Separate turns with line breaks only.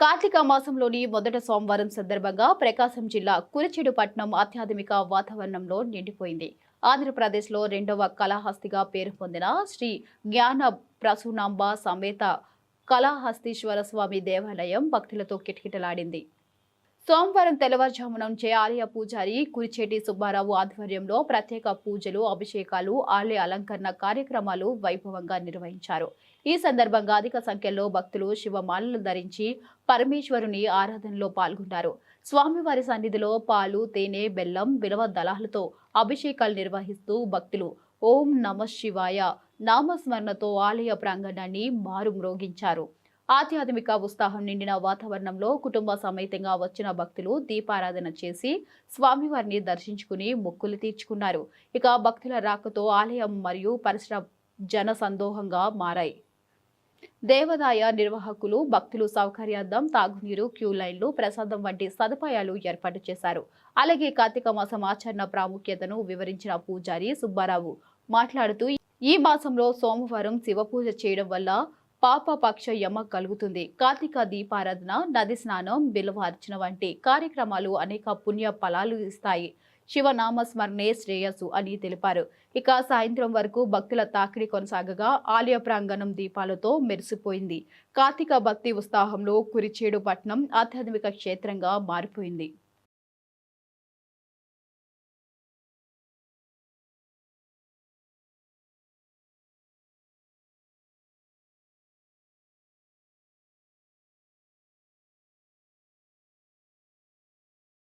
కార్తీక మాసంలోని మొదటి సోమవారం సందర్భంగా ప్రకాశం జిల్లా కురిచెడు ఆధ్యాత్మిక వాతావరణంలో నిండిపోయింది. ఆంధ్రప్రదేశ్లో రెండవ కళాహస్తిగా పేరు పొందిన శ్రీ జ్ఞాన ప్రసూనాంబ సమేత కళాహస్తీశ్వర స్వామి దేవాలయం భక్తులతో కిటకిటలాడింది. సోమవారం తెల్లవారుజాము నుంచే ఆలయ పూజారి కురిచేటి సుబ్బారావు ఆధ్వర్యంలో ప్రత్యేక పూజలు అభిషేకాలు ఆలయ అలంకరణ కార్యక్రమాలు వైభవంగా నిర్వహించారు. ఈ సందర్భంగా అధిక సంఖ్యలో భక్తులు శివమాలలు ధరించి పరమేశ్వరుని ఆరాధనలో పాల్గొన్నారు. స్వామివారి సన్నిధిలో పాలు తేనె బెల్లం బిలవ దళాలతో అభిషేకాలు నిర్వహిస్తూ భక్తులు ఓం నమ శివాయ నామస్మరణతో ఆలయ ప్రాంగణాన్ని మారు మ్రోగించారు ఆధ్యాత్మిక ఉత్సాహం నిండిన వాతావరణంలో కుటుంబ సమేతంగా వచ్చిన భక్తులు దీపారాధన చేసి స్వామివారిని దర్శించుకుని మొక్కులు తీర్చుకున్నారు. ఇక భక్తుల రాకతో ఆలయం మరియు పరిసర జన సందోహంగా మారాయి. దేవాదాయ నిర్వాహకులు భక్తులు సౌకర్యార్థం తాగునీరు క్యూ లైన్లు ప్రసాదం వంటి సదుపాయాలు ఏర్పాటు చేశారు. అలాగే కార్తీక మాసం ఆచరణ ప్రాముఖ్యతను వివరించిన పూజారి సుబ్బారావు మాట్లాడుతూ ఈ మాసంలో సోమవారం శివ పూజ చేయడం వల్ల పాపపక్ష యమ కలుగుతుంది. కార్తీక దీపారాధన నది స్నానం బిలవార్చన వంటి కార్యక్రమాలు అనేక పుణ్య ఫలాలు ఇస్తాయి. శివనామ స్మరణే శ్రేయస్సు అని తెలిపారు. ఇక సాయంత్రం వరకు భక్తుల తాకిడి కొనసాగగా ఆలయ ప్రాంగణం దీపాలతో మెరిసిపోయింది. కార్తీక భక్తి ఉత్సాహంలో కురిచేడు పట్నం ఆధ్యాత్మిక క్షేత్రంగా మారిపోయింది.